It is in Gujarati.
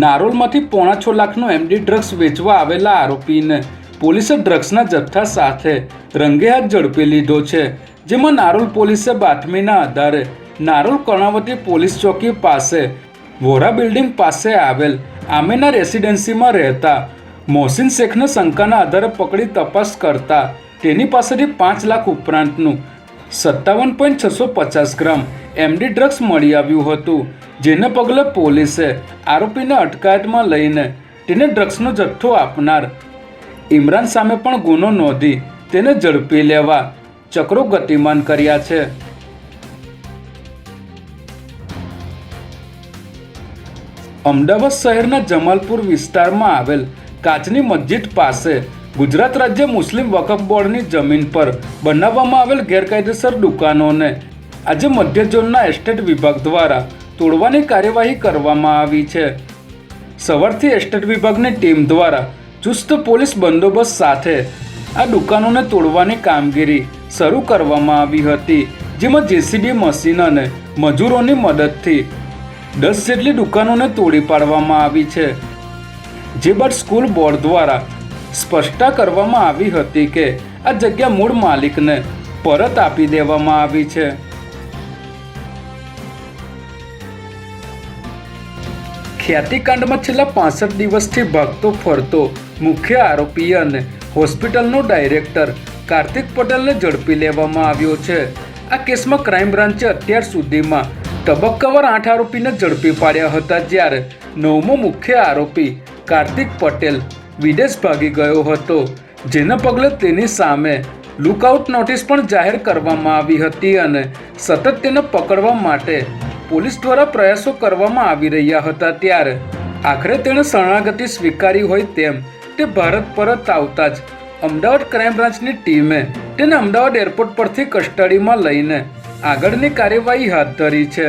નારોલમાંથી પોણા છ લાખનો એમડી ડ્રગ્સ વેચવા આવેલા આરોપીને પોલીસે ડ્રગ્સના જથ્થા સાથે રંગે હાથ ઝડપી લીધો છે, જેમાં નારોલ પોલીસે બાતમીના આધારે નારોલ કર્ણાવતી પોલીસ ચોકી પાસે વોરા બિલ્ડિંગ પાસે આવેલ આમેના રેસિડેન્સીમાં રહેતા મોહસિન શેખને શંકાના આધારે પકડી તપાસ કરતા તેની પાસેથી પાંચ લાખ ઉપરાંતનું સત્તાવન પોઈન્ટ છસો પચાસ ગ્રામ એમડી ડ્રગ્સ મળી આવ્યું હતું, જેને પગલે પોલીસે આરોપીને અટકાયતમાં લઈને તેને ડ્રગ્સનો જથ્થો આપનાર ઇમરાન સામે પણ ગુનો નોંધી તેને ઝડપી લેવા ચક્રો ગતિમાન કર્યા છે. અમદાવાદ શહેરના જમાલપુર વિસ્તારમાં આવેલ કાચની મસ્જિદ પાસે ગુજરાત રાજ્ય મુસ્લિમ વકફ બોર્ડની જમીન પર બનાવવામાં આવેલ ગેરકાયદેસર દુકાનોને આજે મધ્ય ઝોનના એસ્ટેટ વિભાગ દ્વારા તોડવાની કાર્યવાહી કરવામાં આવી છે. સવારથી એસ્ટેટ વિભાગની ટીમ દ્વારા ચુસ્ત પોલીસ બંદોબસ્ત સાથે આ દુકાનોને તોડવાની કામગીરી શરૂ કરવામાં આવી હતી, જેમાં જેસીબી મશીન અને મજૂરોની મદદથી દસ જેટલી દુકાનોને તોડી પાડવામાં આવી છે. જે બાદ સ્કૂલ બોર્ડ દ્વારા સ્પષ્ટતા કરવામાં આવી હતી કે આ જગ્યા મૂળ માલિકને પરત આપી દેવામાં આવી છે. ખ્યાતિકાંડમાં છેલ્લા પાસઠ દિવસથી ભાગતો ફરતો મુખ્ય આરોપી અને હોસ્પિટલનો ડાયરેક્ટર કાર્તિક પટેલને ઝડપી લેવામાં આવ્યો છે. આ કેસમાં ક્રાઇમ બ્રાન્ચે અત્યાર સુધીમાં તબક્કાવાર આઠ આરોપીને ઝડપી પાડ્યા હતા જ્યારે નવમો મુખ્ય આરોપી કાર્તિક પટેલ વિદેશ ભાગી ગયો હતો, જેના પગલે તેની સામે લુકઆઉટ નોટિસ પણ જાહેર કરવામાં આવી હતી અને સતત તેને પકડવા માટે પોલીસ દ્વારા પ્રયાસો કરવામાં આવી રહ્યા હતા ત્યારે આખરે તેણે શરણાગતિ સ્વીકારી હોય તેમ તે ભારત પરત આવતા જ અમદાવાદ ક્રાઇમ બ્રાન્ચની ટીમે તેને અમદાવાદ એરપોર્ટ પરથી કસ્ટડીમાં લઈને આગળની કાર્યવાહી હાથ ધરી છે.